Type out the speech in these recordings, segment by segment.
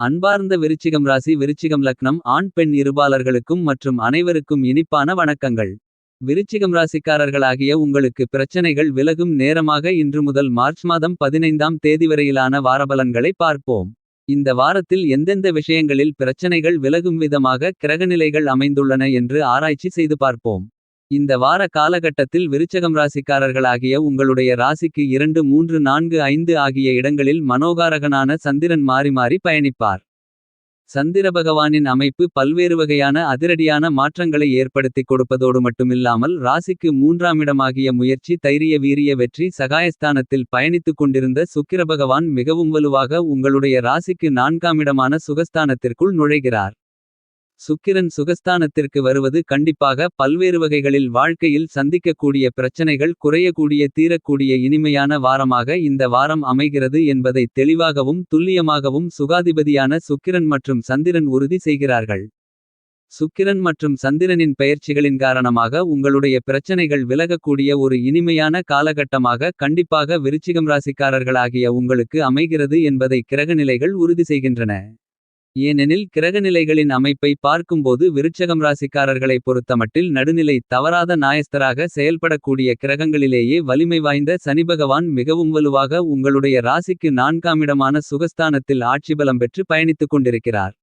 அன்பார்ந்த விருச்சிகம் ராசி விருச்சிகம் லக்னம் ஆண் பெண் இருபாலர்களுக்கும் மற்றும் அனைவருக்கும் இனிப்பான வணக்கங்கள். விருச்சிகம் ராசிக்காரர்களாகிய உங்களுக்கு பிரச்சனைகள் விலகும் நேரமாக இன்று முதல் மார்ச் மாதம் பதினைந்தாம் தேதி வரையிலான வாரபலன்களை பார்ப்போம். இந்த வாரத்தில் எந்தெந்த விஷயங்களில் பிரச்சனைகள் விலகும் விதமாக கிரகநிலைகள் அமைந்துள்ளன என்று ஆராய்ச்சி செய்து பார்ப்போம். இந்த வார காலகட்டத்தில் விருச்சகம் ராசிக்காரர்களாகிய உங்களுடைய ராசிக்கு இரண்டு மூன்று நான்கு ஐந்து ஆகிய இடங்களில் மனோகாரகனான சந்திரன் மாறி மாறி பயணிப்பார். சந்திரபகவானின் அமைப்பு பல்வேறு வகையான அதிரடியான மாற்றங்களை ஏற்படுத்திக் கொடுப்பதோடு மட்டுமில்லாமல் ராசிக்கு மூன்றாமிடமாகிய முயற்சி தைரிய வீரிய வெற்றி சகாயஸ்தானத்தில் பயணித்துக் கொண்டிருந்த சுக்கிரபகவான் மிகவும் வலுவாக உங்களுடைய ராசிக்கு நான்காமிடமான சுகஸ்தானத்திற்குள் நுழைகிறார். சுக்கிரன் சுகஸ்தானத்திற்கு வருவது கண்டிப்பாக பல்வேறு வகைகளில் வாழ்க்கையில் சந்திக்கக்கூடிய பிரச்சனைகள் குறையக்கூடிய தீரக்கூடிய இனிமையான வாரமாக இந்த வாரம் அமைகிறது என்பதை தெளிவாகவும் துல்லியமாகவும் சுகாதிபதியான சுக்கிரன் மற்றும் சந்திரன் உறுதி செய்கிறார்கள். சுக்கிரன் மற்றும் சந்திரனின் பெயர்ச்சிகளின் காரணமாக உங்களுடைய பிரச்சனைகள் விலகக்கூடிய ஒரு இனிமையான காலகட்டமாக கண்டிப்பாக விருச்சிகம் ராசிக்காரர்களாகிய உங்களுக்கு அமைகிறது என்பதை கிரகநிலைகள் உறுதி செய்கின்றன. ஏனெனில் கிரகநிலைகளின் அமைப்பை பார்க்கும்போது விருட்சகம் ராசிக்காரர்களை பொறுத்தமட்டில் நடுநிலை தவறாத நாயஸ்தராக செயல்படக்கூடிய கிரகங்களிலேயே வலிமை வாய்ந்த சனிபகவான் மிகவும் வலுவாக உங்களுடைய ராசிக்கு நான்காமிடமான சுகஸ்தானத்தில் ஆட்சிபலம் பெற்று பயணித்துக் கொண்டிருக்கிறார்.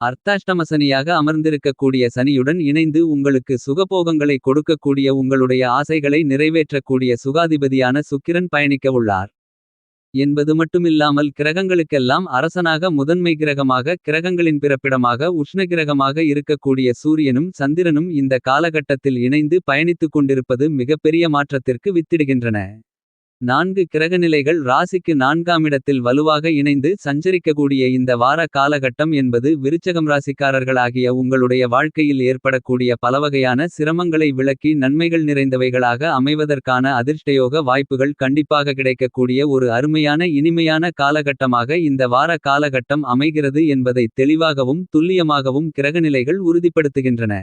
அர்த்தாஷ்டமசனியாக அமர்ந்திருக்கக்கூடிய சனியுடன் இணைந்து உங்களுக்கு சுகபோகங்களை கொடுக்கக்கூடிய உங்களுடைய ஆசைகளை நிறைவேற்றக்கூடிய சுகாதிபதியான சுக்கிரன் பயணிக்க உள்ளார். என்பது மட்டுமில்லாமல் கிரகங்களுக்கெல்லாம் அரசனாக முதன்மை கிரகமாக கிரகங்களின் பிறப்பிடமாக உஷ்ணகிரகமாக இருக்கக்கூடிய சூரியனும் சந்திரனும் இந்த காலகட்டத்தில் இணைந்து பயணித்துக் கொண்டிருப்பது மிகப்பெரிய மாற்றத்திற்கு வித்திடுகின்றன. நான்கு கிரகநிலைகள் ராசிக்கு நான்காமிடத்தில் வலுவாக இணைந்து சஞ்சரிக்கக்கூடிய இந்த வார காலகட்டம் என்பது விருச்சகம் ராசிக்காரர்களாகிய உங்களுடைய வாழ்க்கையில் ஏற்படக்கூடிய பலவகையான சிரமங்களை விளக்கி நன்மைகள் நிறைந்தவைகளாக அமைவதற்கான அதிர்ஷ்டயோக வாய்ப்புகள் கண்டிப்பாக கிடைக்கக்கூடிய ஒரு அருமையான இனிமையான காலகட்டமாக இந்த வார காலகட்டம் அமைகிறது என்பதை தெளிவாகவும் துல்லியமாகவும் கிரகநிலைகள் உறுதிப்படுத்துகின்றன.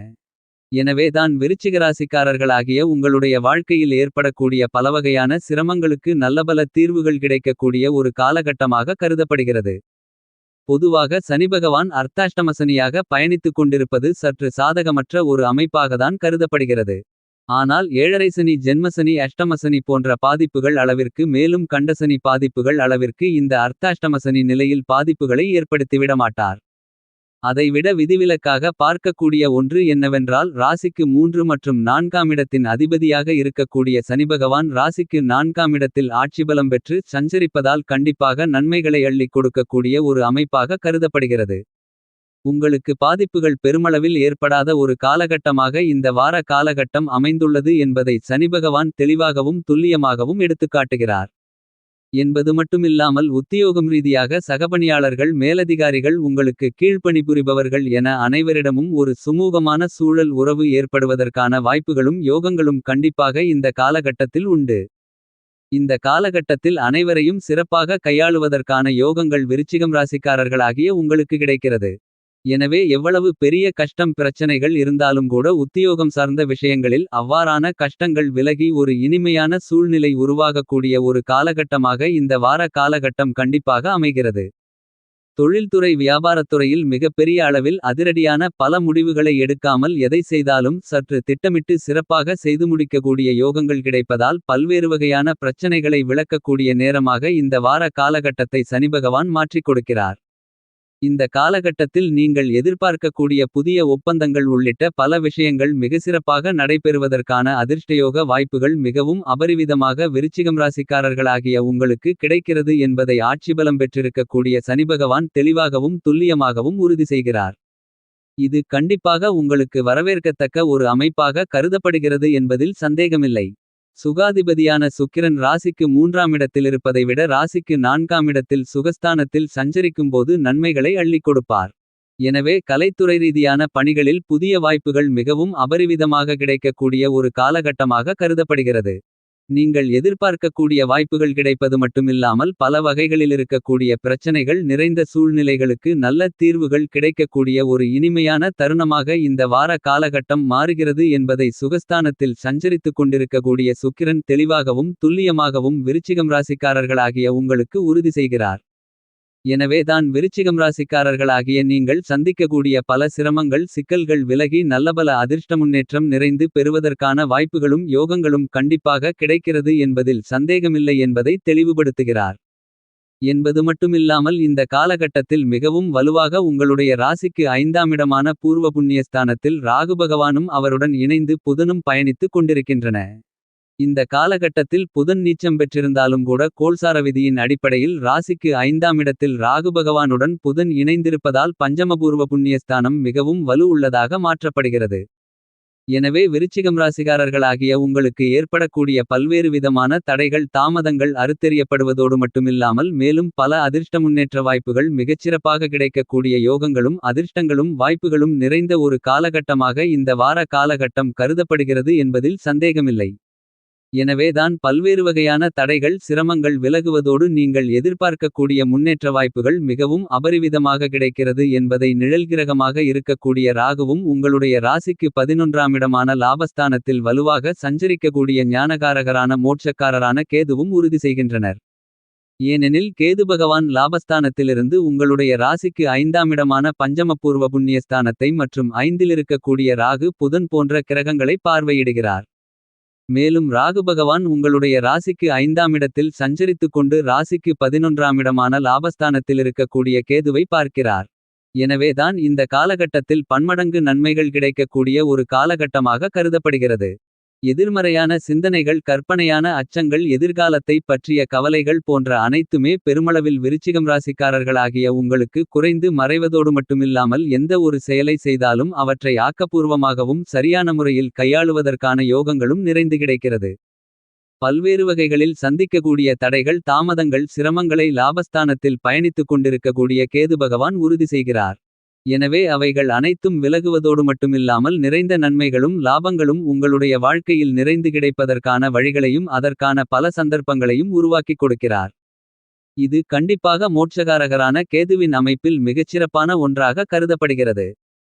எனவே தான் விருச்சிகராசிக்காரர்களாகிய உங்களுடைய வாழ்க்கையில் ஏற்படக்கூடிய பலவகையான சிரமங்களுக்கு நல்லபல தீர்வுகள் கிடைக்கக்கூடிய ஒரு காலகட்டமாக கருதப்படுகிறது. பொதுவாக சனிபகவான் அர்த்தாஷ்டமசனியாக பயணித்துக் கொண்டிருப்பது சற்று சாதகமற்ற ஒரு அமைப்பாகத்தான் கருதப்படுகிறது. ஆனால் ஏழரைசனி ஜென்மசனி அஷ்டமசனி போன்ற பாதிப்புகள் அளவிற்கு மேலும் கண்டசனி பாதிப்புகள் அளவிற்கு இந்த அர்த்தாஷ்டமசனி நிலையில் பாதிப்புகளை ஏற்படுத்திவிட மாட்டார். அதைவிட விதிவிலக்காக பார்க்கக்கூடிய ஒன்று என்னவென்றால் ராசிக்கு மூன்று மற்றும் நான்காமிடத்தின் அதிபதியாக இருக்கக்கூடிய சனிபகவான் ராசிக்கு நான்காமிடத்தில் ஆட்சிபலம் பெற்று சஞ்சரிப்பதால் கண்டிப்பாக நன்மைகளை அள்ளிக் கொடுக்கக்கூடிய ஒரு அமைப்பாக கருதப்படுகிறது. உங்களுக்கு பாதிப்புகள் பெருமளவில் ஏற்படாத ஒரு காலகட்டமாக இந்த வார காலகட்டம் அமைந்துள்ளது என்பதை சனிபகவான் தெளிவாகவும் துல்லியமாகவும் எடுத்துக்காட்டுகிறார். என்பது மட்டுமில்லாமல் உத்தியோகம் ரீதியாக சகபணியாளர்கள் மேலதிகாரிகள் உங்களுக்கு கீழ்ப்பணிபுரிபவர்கள் என அனைவரிடமும் ஒரு சுமூகமான சூழல் உறவு ஏற்படுவதற்கான வாய்ப்புகளும் யோகங்களும் கண்டிப்பாக இந்த காலகட்டத்தில் உண்டு. இந்த காலகட்டத்தில் அனைவரையும் சிறப்பாக கையாளுவதற்கான யோகங்கள் விருச்சிகம் ராசிக்காரர்களாகிய உங்களுக்கு கிடைக்கிறது. எனவே எவ்வளவு பெரிய கஷ்டம் பிரச்சனைகள் இருந்தாலும் கூட உத்தியோகம் சார்ந்த விஷயங்களில் அவ்வாறான கஷ்டங்கள் விலகி ஒரு இனிமையான சூழ்நிலை உருவாகக்கூடிய ஒரு காலகட்டமாக இந்த வார காலகட்டம் கண்டிப்பாக அமைகிறது. தொழில்துறை வியாபாரத்துறையில் மிகப்பெரிய அளவில் அதிரடியான பல முடிவுகளை எடுக்காமல் எதை செய்தாலும் சற்று திட்டமிட்டு சிறப்பாக செய்து முடிக்கக்கூடிய யோகங்கள் கிடைப்பதால் பல்வேறு வகையான பிரச்சனைகளை விளக்கக்கூடிய நேரமாக இந்த வார காலகட்டத்தை சனிபகவான் மாற்றிக் கொடுக்கிறார். இந்த காலகட்டத்தில் நீங்கள் எதிர்பார்க்கக்கூடிய புதிய ஒப்பந்தங்கள் உள்ளிட்ட பல விஷயங்கள் மிகச்சிறப்பாக நடைபெறுவதற்கான அதிர்ஷ்டயோக வாய்ப்புகள் மிகவும் அபரிவிதமாக விருச்சிகம் ராசிக்காரர்களாகிய உங்களுக்கு கிடைக்கிறது என்பதை ஆட்சிபலம் பெற்றிருக்கக்கூடிய சனிபகவான் தெளிவாகவும் துல்லியமாகவும் உறுதி செய்கிறார். இது கண்டிப்பாக உங்களுக்கு வரவேற்கத்தக்க ஒரு அமைப்பாக கருதப்படுகிறது என்பதில் சந்தேகமில்லை. சுகாதிபதியான சுக்கிரன் ராசிக்கு மூன்றாமிடத்திலிருப்பதை விட ராசிக்கு நான்காமிடத்தில் சுகஸ்தானத்தில் சஞ்சரிக்கும்போது நன்மைகளை அள்ளிக் கொடுப்பார். எனவே கலைத்துறை ரீதியான பணிகளில் புதிய வாய்ப்புகள் மிகவும் அபரிவிதமாக கிடைக்கக்கூடிய ஒரு காலகட்டமாக கருதப்படுகிறது. நீங்கள் எதிர்பார்க்கக்கூடிய வாய்ப்புகள் கிடைப்பது மட்டுமில்லாமல் பல வகைகளிலிருக்கக்கூடிய பிரச்சனைகள் நிறைந்த சூழ்நிலைகளுக்கு நல்ல தீர்வுகள் கிடைக்கக்கூடிய ஒரு இனிமையான தருணமாக இந்த வார காலகட்டம் மாறுகிறது என்பதை சுகஸ்தானத்தில் சஞ்சரித்துக் கொண்டிருக்கக்கூடிய சுக்கிரன் தெளிவாகவும் துல்லியமாகவும் விருச்சிகம் ராசிக்காரர்களாகிய உங்களுக்கு உறுதி செய்கிறார். எனவே தான் விருச்சிகம் ராசிக்காரர்களாகிய நீங்கள் சந்திக்கக்கூடிய பல சிரமங்கள் சிக்கல்கள் விலகி நல்லபல அதிர்ஷ்ட முன்னேற்றம் நிறைந்து பெறுவதற்கான வாய்ப்புகளும் யோகங்களும் கண்டிப்பாக கிடைக்கிறது என்பதில் சந்தேகமில்லை என்பதை தெளிவுபடுத்துகிறார். என்பது மட்டுமில்லாமல் இந்த காலகட்டத்தில் மிகவும் வலுவாக உங்களுடைய ராசிக்கு ஐந்தாமிடமான பூர்வ புண்ணியஸ்தானத்தில் ராகுபகவானும் அவருடன் இணைந்து புதனும் பயணித்துக் கொண்டிருக்கின்றன. இந்த காலகட்டத்தில் புதன் நீச்சம் பெற்றிருந்தாலும் கூட கோல்சார விதியின் அடிப்படையில் ராசிக்கு ஐந்தாமிடத்தில் ராகுபகவானுடன் புதன் இணைந்திருப்பதால் பஞ்சமபூர்வ புண்ணியஸ்தானம் மிகவும் வலு உள்ளதாக மாற்றப்படுகிறது. எனவே விருச்சிகம் ராசிகாரர்களாகிய உங்களுக்கு ஏற்படக்கூடிய பல்வேறு விதமான தடைகள் தாமதங்கள் அறுத்தெறியப்படுவதோடு மட்டுமில்லாமல் மேலும் பல அதிர்ஷ்ட முன்னேற்ற வாய்ப்புகள் மிகச்சிறப்பாக கிடைக்கக்கூடிய யோகங்களும் அதிர்ஷ்டங்களும் வாய்ப்புகளும் நிறைந்த ஒரு காலகட்டமாக இந்த வார காலகட்டம் கருதப்படுகிறது என்பதில் சந்தேகமில்லை. எனவே தான் பல்வேறு வகையான தடைகள் சிரமங்கள் விலகுவதோடு நீங்கள் எதிர்பார்க்கக்கூடிய முன்னேற்ற வாய்ப்புகள் மிகவும் அபரிவிதமாக கிடைக்கிறது என்பதை நிழல்கிரகமாக இருக்கக்கூடிய ராகுவும் உங்களுடைய ராசிக்கு பதினொன்றாமிடமான லாபஸ்தானத்தில் வலுவாக சஞ்சரிக்கக்கூடிய ஞானகாரகரான மோட்சக்காரரான கேதுவும் உறுதி செய்கின்றனர். ஏனெனில் கேது பகவான் லாபஸ்தானத்திலிருந்து உங்களுடைய ராசிக்கு ஐந்தாமிடமான பஞ்சமபூர்வ புண்ணியஸ்தானத்தை மற்றும் ஐந்திலிருக்கக்கூடிய ராகு புதன் போன்ற கிரகங்களை பார்வையிடுகிறார். மேலும் ராகு பகவான் உங்களுடைய ராசிக்கு ஐந்தாமிடத்தில் சஞ்சரித்துக் கொண்டு ராசிக்கு பதினொன்றாமிடமான லாபஸ்தானத்திலிருக்கக்கூடிய கேதுவை பார்க்கிறார். எனவே தான் இந்த காலகட்டத்தில் பன்மடங்கு நன்மைகள் கிடைக்கக்கூடிய ஒரு காலகட்டமாக கருதப்படுகிறது. எதிர்மறையான சிந்தனைகள் கற்பனையான அச்சங்கள் எதிர்காலத்தை பற்றிய கவலைகள் போன்ற அனைத்துமே பெருமளவில் விருச்சிகம் ராசிக்காரர்களாகிய உங்களுக்கு குறைந்து மறைவதோடு மட்டுமில்லாமல் எந்த ஒரு செயலை செய்தாலும் அவற்றை ஆக்கப்பூர்வமாகவும் சரியான முறையில் கையாளுவதற்கான யோகங்களும் நிறைந்து கிடைக்கிறது. பல்வேறு வகைகளில் சந்திக்கக்கூடிய தடைகள் தாமதங்கள் சிரமங்களை லாபஸ்தானத்தில் பயணித்துக் கொண்டிருக்கக்கூடிய கேது பகவான் உறுதி செய்கிறார். எனவே அவைகள் அனைத்தும் விலகுவதோடு மட்டுமில்லாமல் நிறைந்த நன்மைகளும் லாபங்களும் உங்களுடைய வாழ்க்கையில் நிறைந்து கிடைப்பதற்கான வழிகளையும் அதற்கான பல சந்தர்ப்பங்களையும் உருவாக்கிக் கொடுக்கிறார். இது கண்டிப்பாக மோட்சகாரகரான கேதுவின் அமைப்பில் மிகச்சிறப்பான ஒன்றாக கருதப்படுகிறது.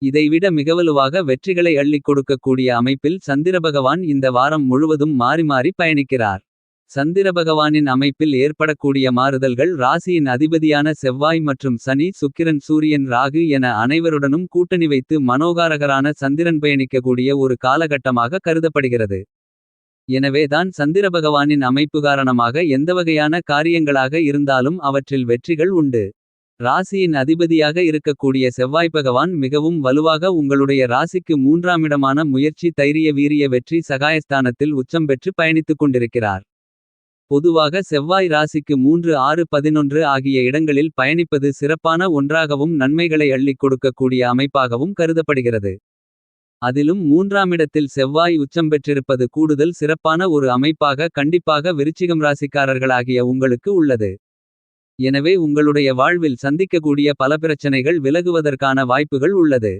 இதைவிட மிகவலுவாக வெற்றிகளை அள்ளிக் கொடுக்கக்கூடிய அமைப்பில் சந்திரபகவான் இந்த வாரம் முழுவதும் மாறி மாறி பயணிக்கிறார். சந்திரபகவானின் அமைப்பில் ஏற்படக்கூடிய மாறுதல்கள் ராசியின் அதிபதியான செவ்வாய் மற்றும் சனி சுக்கிரன் சூரியன் ராகு என அனைவருடனும் கூட்டணி வைத்து மனோகாரகரான சந்திரன் பயணிக்கக்கூடிய ஒரு காலகட்டமாக கருதப்படுகிறது. எனவே தான் சந்திரபகவானின் அமைப்பு காரணமாக எந்தவகையான காரியங்களாக இருந்தாலும் அவற்றில் வெற்றிகள் உண்டு. ராசியின் அதிபதியாக இருக்கக்கூடிய செவ்வாய் பகவான் மிகவும் வலுவாக உங்களுடைய ராசிக்கு மூன்றாமிடமான முயற்சி தைரிய வீரிய வெற்றி சகாயஸ்தானத்தில் உச்சம் பெற்று பயணித்துக் கொண்டிருக்கிறார். பொதுவாக செவ்வாய் ராசிக்கு மூன்று ஆறு பதினொன்று ஆகிய இடங்களில் பயணிப்பது சிறப்பான ஒன்றாகவும் நன்மைகளை அள்ளிக் கொடுக்கக்கூடிய அமைப்பாகவும் கருதப்படுகிறது. அதிலும் மூன்றாமிடத்தில் செவ்வாய் உச்சம் பெற்றிருப்பது கூடுதல் சிறப்பான ஒரு அமைப்பாக கண்டிப்பாக விருச்சிகம் ராசிக்காரர்களாகிய உங்களுக்கு உள்ளது. எனவே உங்களுடைய வாழ்வில் சந்திக்கக்கூடிய பல பிரச்சனைகள் விலகுவதற்கான வாய்ப்புகள் உள்ளது.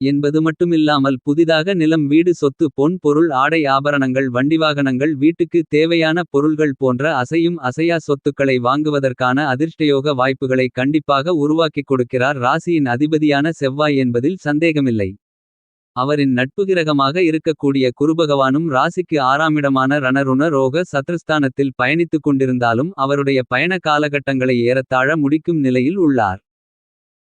என்பது மட்டுமில்லாமல் புதிதாக நிலம் வீடு சொத்து பொன் பொருள் ஆடை ஆபரணங்கள் வண்டிவாகனங்கள் வீட்டுக்கு தேவையான பொருள்கள் போன்ற அசையும் அசையா சொத்துக்களை வாங்குவதற்கான அதிர்ஷ்டயோக வாய்ப்புகளை கண்டிப்பாக உருவாக்கிக் கொடுக்கிறார் ராசியின் அதிபதியான செவ்வாய் என்பதில் சந்தேகமில்லை. அவரின் நட்புகிரகமாக இருக்கக்கூடிய குருபகவானும் ராசிக்கு ஆறாமிடமான ரணருண ரோக சத்ருஸ்தானத்தில் பயணித்துக் கொண்டிருந்தாலும் அவருடைய பயண காலகட்டங்களை ஏறத்தாழ முடிக்கும் நிலையில் உள்ளார்.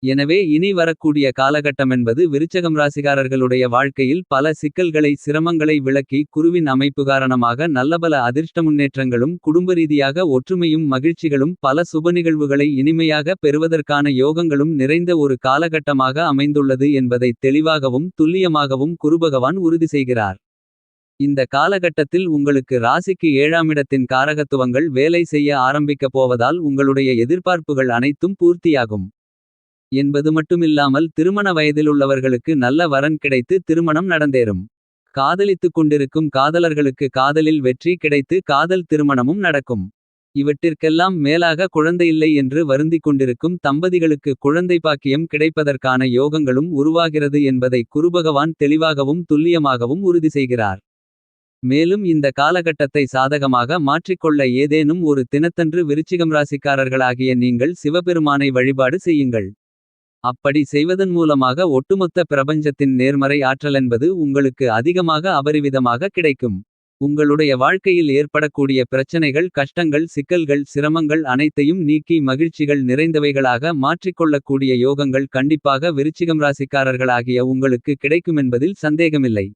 எனவே இனி வரக்கூடிய காலகட்டமென்பது விருச்சகம் ராசிகாரர்களுடைய வாழ்க்கையில் பல சிக்கல்களை சிரமங்களை விளக்கி குருவின் அமைப்பு காரணமாக நல்லபல அதிர்ஷ்ட முன்னேற்றங்களும் குடும்ப ரீதியாக ஒற்றுமையும் மகிழ்ச்சிகளும் பல சுப நிகழ்வுகளை இனிமையாக பெறுவதற்கான யோகங்களும் நிறைந்த ஒரு காலகட்டமாக அமைந்துள்ளது என்பதை தெளிவாகவும் துல்லியமாகவும் குருபகவான் உறுதி செய்கிறார். இந்த காலகட்டத்தில் உங்களுக்கு ராசிக்கு ஏழாமிடத்தின் காரகத்துவங்கள் வேலை செய்ய ஆரம்பிக்கப் போவதால் உங்களுடைய எதிர்பார்ப்புகள் அனைத்தும் பூர்த்தியாகும். என்பது மட்டுமில்லாமல் திருமண வயதிலுள்ளவர்களுக்கு நல்ல வரன் கிடைத்து திருமணம் நடந்தேறும். காதலித்துக் கொண்டிருக்கும் காதலர்களுக்கு காதலில் வெற்றி கிடைத்து காதல் திருமணமும் நடக்கும். இவற்றிற்கெல்லாம் மேலாக குழந்தையில்லை என்று வருந்திக் கொண்டிருக்கும் தம்பதிகளுக்கு குழந்தை பாக்கியம் கிடைப்பதற்கான யோகங்களும் உருவாகிறது என்பதை குருபகவான் தெளிவாகவும் துல்லியமாகவும் உறுதி செய்கிறார். மேலும் இந்த காலகட்டத்தை சாதகமாக மாற்றிக்கொள்ள ஏதேனும் ஒரு தினத்தன்று விருச்சிகம் ராசிக்காரர்களாகிய நீங்கள் சிவபெருமானை வழிபாடு செய்யுங்கள். அப்படி செய்வதன் மூலமாக ஒட்டுமொத்த பிரபஞ்சத்தின் நேர்மறை ஆற்றலென்பது உங்களுக்கு அதிகமாக அபரிவிதமாக கிடைக்கும். உங்களுடைய வாழ்க்கையில் ஏற்படக்கூடிய பிரச்சனைகள் கஷ்டங்கள் சிக்கல்கள் சிரமங்கள் அனைத்தையும் நீக்கி மகிழ்ச்சிகள் நிறைந்தவைகளாக மாற்றிக்கொள்ளக்கூடிய யோகங்கள் கண்டிப்பாக விருச்சிகம் ராசிக்காரர்களாகிய உங்களுக்கு கிடைக்குமென்பதில் சந்தேகமில்லை.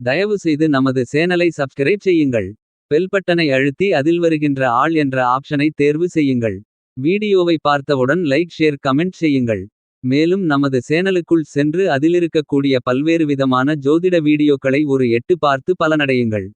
தயவு செய்து நமது சேனலை சப்ஸ்கிரைப் செய்யுங்கள். பெல்பட்டனை அழுத்தி அதில் வருகின்ற ஆள் என்ற ஆப்ஷனை தேர்வு செய்யுங்கள். வீடியோவை பார்த்தவுடன் லைக் ஷேர் கமெண்ட் செய்யுங்கள். மேலும் நமது சேனலுக்குள் சென்று அதிலிருக்கக்கூடிய பல்வேறு விதமான ஜோதிட வீடியோக்களை ஒரு எட்டு பார்த்து பலனடையுங்கள்.